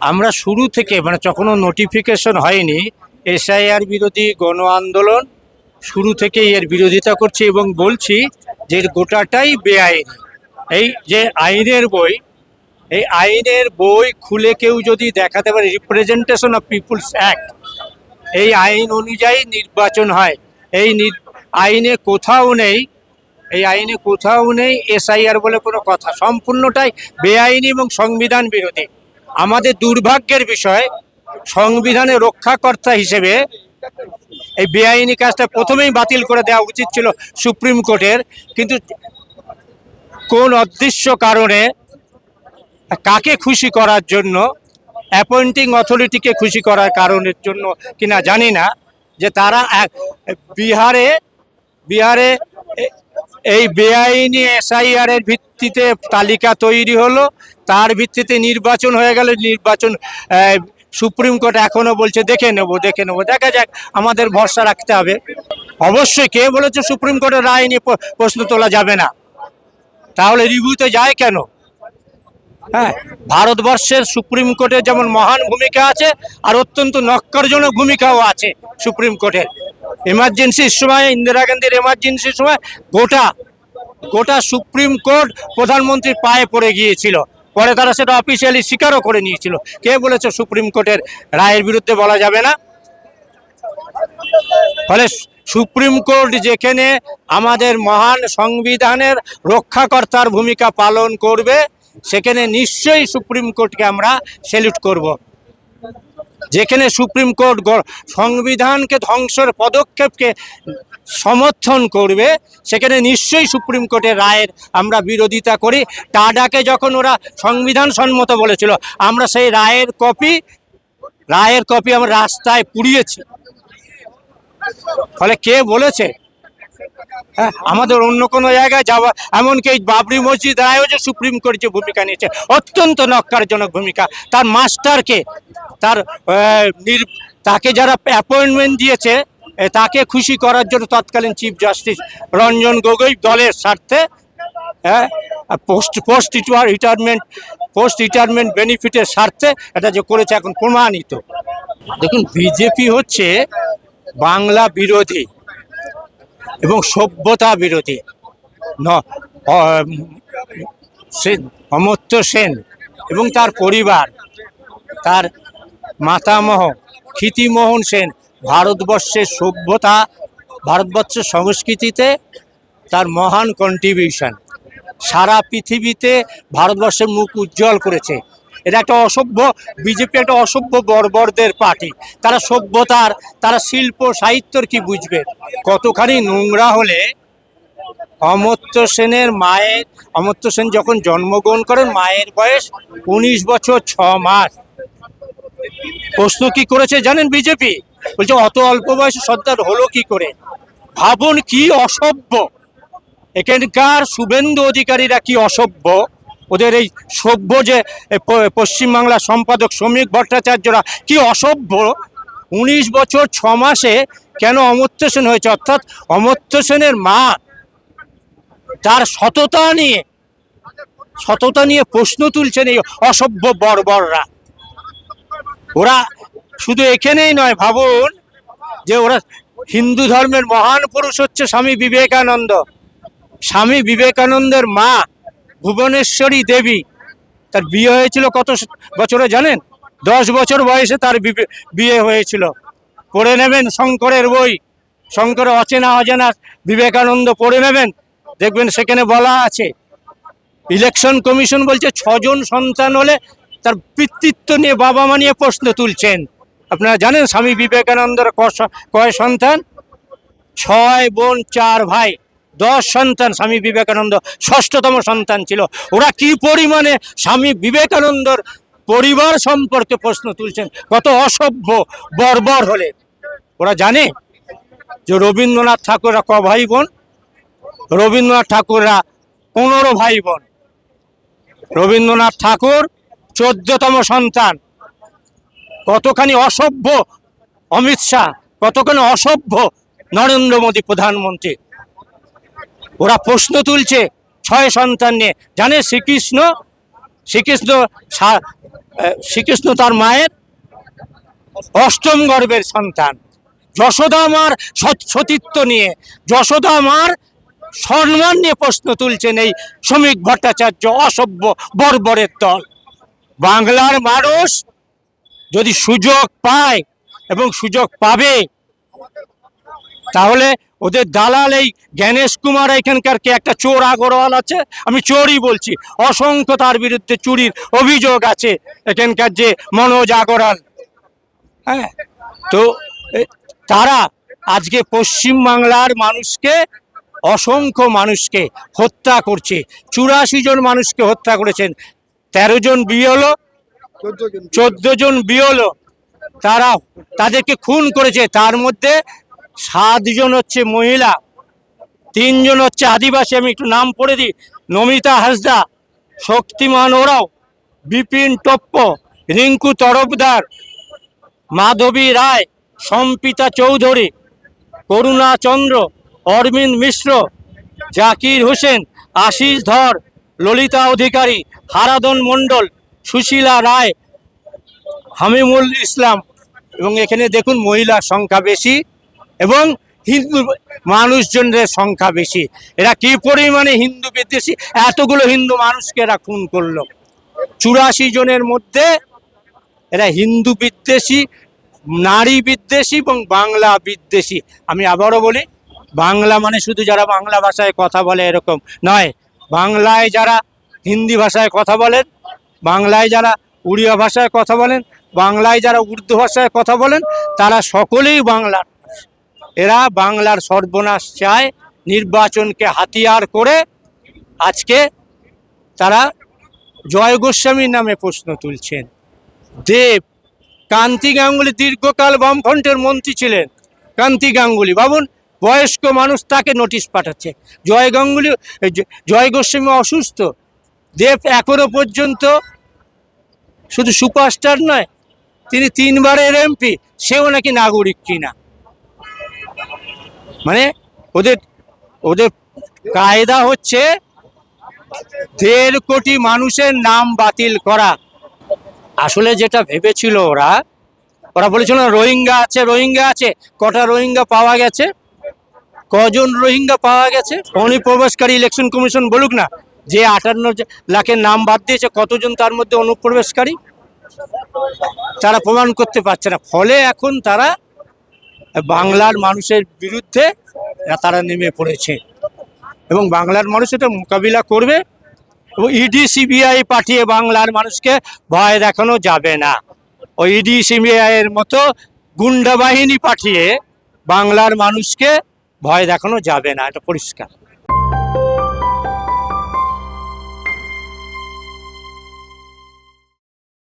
আমরা শুরু থেকে মানে যখনও নোটিফিকেশন হয়নি এসআইআর বিরোধী গণ আন্দোলন শুরু থেকে এর বিরোধিতা করছি এবং বলছি যে গোটাটাই বেআইনি। এই যে আইনের বই, এই আইনের বই খুলে কেউ যদি দেখাতে পারে রিপ্রেজেন্টেশন অফ পিপুলস অ্যাক্ট এই আইন অনুযায়ী নির্বাচন হয়। এই আইনে কোথাও নেই, এই আইনে কোথাও নেই এসআইআর বলে কোনো কথা। সম্পূর্ণটাই বেআইনি এবং সংবিধান বিরোধী। আমাদের দুর্ভাগ্যের বিষয়, সংবিধানে রক্ষাকর্তা হিসেবে এই বেআইনি কাজটা প্রথমেই বাতিল করে দেওয়া উচিত ছিল সুপ্রিম কোর্টের। কিন্তু কোন অদৃশ্য কারণে কাকে খুশি করার জন্য, অ্যাপয়েন্টিং অথরিটিকে খুশি করার কারণের জন্য কিনা জানি না, যে তারা বিহারে বিহারে এই বেআইনি এসআইআর এর ভিত্তিতে তালিকা তৈরি হলো। তার ভিত্তিতে নির্বাচন হয়ে গেল। নির্বাচন সুপ্রিম কোর্ট এখনও বলছে, দেখে নেব দেখে নেব। দেখা যাক, আমাদের ভরসা রাখতে হবে। অবশ্যই কে বলেছে সুপ্রিম কোর্টের রায় নিয়ে প্রশ্ন তোলা যাবে না। তাহলে রিভিউতে যায় কেন? হ্যাঁ ভারতবর্ষের সুপ্রিম কোর্টের যেমন মহান ভূমিকা আছে, আর অত্যন্ত নক্করজনক ভূমিকাও আছে সুপ্রিম কোর্টের। এমার্জেন্সির সময়, ইন্দিরা গান্ধীর এমার্জেন্সির সময় গোটা গোটা সুপ্রিম কোর্ট প্রধানমন্ত্রীর পায়ে পড়ে গিয়েছিল। পরে তারা সেটা অফিসিয়ালি স্বীকারও করে নিয়েছিল। কে বলেছে সুপ্রিম কোর্টের রায়ের বিরুদ্ধে বলা যাবে না? ফলে সুপ্রিম কোর্ট যেখানে আমাদের মহান সংবিধানের রক্ষাকর্তার ভূমিকা পালন করবে, সেখানে নিশ্চয়ই সুপ্রিম কোর্টকে আমরা স্যালুট করব। যেখানে সুপ্রিম কোর্ট সংবিধানকে ধ্বংসের পদক্ষেপকে সমর্থন করবে, সেখানে নিশ্চয়ই সুপ্রিম কোর্টের রায়ের আমরা বিরোধিতা করি। টাডাকে যখন ওরা সংবিধান সম্মত বলেছিল, আমরা সেই রায়ের কপি রায়ের কপি আমরা রাস্তায় পুড়িয়েছি। ফলে কে বলেছে? হ্যাঁ আমাদের অন্য কোনো জায়গায় যাওয়া এমনকি এই বাবরি মসজিদ রায়ও যে সুপ্রিম কোর্ট যে ভূমিকা নিয়েছে, অত্যন্ত নক্কারজনক ভূমিকা। তার মাস্টারকে তার তাকে যারা অ্যাপয়েন্টমেন্ট দিয়েছে তাকে খুশি করার জন্য তৎকালীন চিফ জাস্টিস রঞ্জন গগৈ দলের স্বার্থে হ্যাঁ post post retirement post retirement বেনিফিটের স্বার্থে এটা যে করেছে এখন প্রমাণিত। দেখুন, বিজেপি হচ্ছে বাংলা বিরোধী এবং সভ্যতা বিরোধী। ন অমর্ত্য সেন এবং তার পরিবার, তার মাতামহ ক্ষিতিমোহন সেন ভারতবর্ষের সভ্যতা, ভারতবর্ষের সংস্কৃতিতে তার মহান কন্ট্রিবিউশন সারা পৃথিবীতে ভারতবর্ষের মুখ উজ্জ্বল করেছে। এটা একটা অসভ্য, বিজেপি একটা অসভ্য বর্বরদের পার্টি। তারা সভ্যতার, তারা শিল্প, সাহিত্যর কি বুঝবে? কতখানি নোংরা হলে অমর্ত্য সেনের মায়ের, অমর্ত্য সেন যখন জন্মগ্রহণ করেন, মায়ের বয়স উনিশ বছর ছ মাস। প্রশ্ন কি করেছে জানেন বিজেপি? বলছে অত অল্প বয়সে সর্দার হলো কি করে? ভাবুন কি অসভ্য। এখানকার শুভেন্দু অধিকারীরা কি অসভ্য? ওদের এই সভ্য যে এ, প- পশ্চিমবাংলার সম্পাদক শ্রমিক ভট্টাচার্যরা কি অসভ্য? উনিশ বছর ছ মাসে কেন অমর্ত্য সেন হয়েছে? অর্থাৎ অমর্ত্য সেনের মা তার সততা নিয়ে সততা নিয়ে প্রশ্ন তুলছেন এই অসভ্য বর্বররা। ওরা শুধু এখানেই নয়, ভাবুন যে ওরা হিন্দু ধর্মের মহান পুরুষ হচ্ছে স্বামী বিবেকানন্দ। স্বামী বিবেকানন্দের মা ভুবনেশ্বরী দেবী। তার বিয়ে হয়েছিল কত বছরে জানেন? দশ বছর বয়সে তার বিয়ে হয়েছিল। পড়ে নেবেন শঙ্করের বই। শঙ্করের অচেনা অজানা বিবেকানন্দ পড়ে নেবেন। দেখবেন সেখানে বলা আছে, ইলেকশন কমিশন বলছে ছজন সন্তান হলে তার পিতৃত্ব নিয়ে বাবা মা নিয়ে প্রশ্ন তুলছেন। আপনারা জানেন স্বামী বিবেকানন্দের কয় সন্তান? ছয় বোন, চার ভাই, দশ সন্তান স্বামী বিবেকানন্দ, ষষ্ঠতম সন্তান ছিল। ওরা কি পরিমাণে স্বামী বিবেকানন্দর পরিবার সম্পর্কে প্রশ্ন তুলছেন? কত অসভ্য, বর্বর হলে। ওরা জানে যে রবীন্দ্রনাথ ঠাকুররা ক ভাই বোন? রবীন্দ্রনাথ ঠাকুররা পনেরো ভাই বোন। রবীন্দ্রনাথ ঠাকুর চোদ্দতম সন্তান। কতখানি অসভ্য, অমিত শাহ, কতখানি অসভ্য নরেন্দ্র মোদী প্রধানমন্ত্রী। ওরা প্রশ্ন তুলছে ছয় সন্তান নিয়ে। জানে শ্রীকৃষ্ণ? শ্রীকৃষ্ণ শ্রীকৃষ্ণ তার মায়ের অষ্টম গর্ভের সন্তান। যশোদা মার সতীত্ব নিয়ে, যশোদা মার সম্মান নিয়ে প্রশ্ন তুলছেন এই শ্রমিক ভট্টাচার্য অসভ্য বর্বরের দল। বাংলার মানুষ যদি সুযোগ পায় এবং সুযোগ পাবে, তাহলে ওদের দালাল এই জ্ঞানেশ কুমার এখানকার কে একটা চোর আগরওয়াল আছে? আমি চোরই বলছি। অসংখ্য তার বিরুদ্ধে চুরির অভিযোগ আছে এখানকার যে মনোজ আগরওয়াল। হ্যাঁ? তো তারা আজকে পশ্চিম বাংলার মানুষকে, অসংখ্য মানুষকে হত্যা করছে। চুরাশি জন মানুষকে হত্যা করেছেন। তেরো জন বিয়ে হলো চোদ্দ জন বিয়ে হলো। তারা তাদেরকে খুন করেছে। তার মধ্যে সাতজন হচ্ছে মহিলা তিনজন হচ্ছে আদিবাসী। আমি একটু নাম পড়ে দিই। নমিতা হাসদা শক্তিমান ওরাও বিপিন টপ্প রিঙ্কু তরফদার মাধবী রায় সম্পিতা চৌধুরী করুণা চন্দ্র অরবিন্দ মিশ্র জাকির হোসেন আশিস ধর ললিতা অধিকারী হারাদন মণ্ডল, সুশীলা রায়, হামিমুল ইসলাম। এবং এখানে দেখুন মহিলার সংখ্যা বেশি এবং হিন্দু মানুষজনের সংখ্যা বেশি। এরা কি পরিমাণে হিন্দু বিদ্বেষী? এতগুলো হিন্দু মানুষকে এরা খুন করল। চুরাশি জনের মধ্যে এরা হিন্দু বিদ্বেষী, নারী বিদ্বেষী এবং বাংলা বিদ্বেষী। আমি আবারও বলি, বাংলা মানে শুধু যারা বাংলা ভাষায় কথা বলে এরকম নয় বাংলায় যারা হিন্দি ভাষায় কথা বলেন, বাংলায় যারা উড়িয়া ভাষায় কথা বলেন, বাংলায় যারা উর্দু ভাষায় কথা বলেন, তারা সকলেই বাংলার এরা বাংলার সর্বনাশ চায়, নির্বাচনকে হাতিয়ার করে আজকে তারা জয় গোস্বামীর নামে প্রশ্ন তুলছেন। দেব, কান্তি গাঙ্গুলি দীর্ঘকাল বামফ্রন্টের মন্ত্রী ছিলেন। কান্তি গাঙ্গুলি ভাবুন বয়স্ক মানুষ তাকে নোটিশ পাঠাচ্ছে। জয় গাঙ্গুলি, জয় গোস্বামী অসুস্থ। দেব এখনও পর্যন্ত শুধু সুপারস্টার নয়, তিনি তিনবারের এমপি সেও নাকি নাগরিক কিনা। মানে ওদের ওদের কায়দা হচ্ছে দেড় কোটি মানুষের নাম বাতিল করা। আসলে যেটা ভেবেছিল ওরা ওরা বলেছিল রোহিঙ্গা আছে রোহিঙ্গা আছে, কটা রোহিঙ্গা পাওয়া গেছে। কজন রোহিঙ্গা পাওয়া গেছে? অনুপ্রবেশকারী ইলেকশন কমিশন বলুক না, যে আটান্ন লাখের নাম বাদ দিয়েছে, কতজন তার মধ্যে অনুপ্রবেশকারী? তারা প্রমাণ করতে পারছে না। ফলে এখন তারা বাংলার মানুষের বিরুদ্ধে তারা নেমে পড়েছে। এবং বাংলার মানুষ এটা মোকাবিলা করবে এবং ইডি সিবিআই পাঠিয়ে বাংলার মানুষকে ভয় দেখানো যাবে না। ওই ইডি সিবিআই এর মতো গুন্ডা বাহিনী পাঠিয়ে বাংলার মানুষকে ভয় দেখানো যাবে না এটা পরিষ্কার।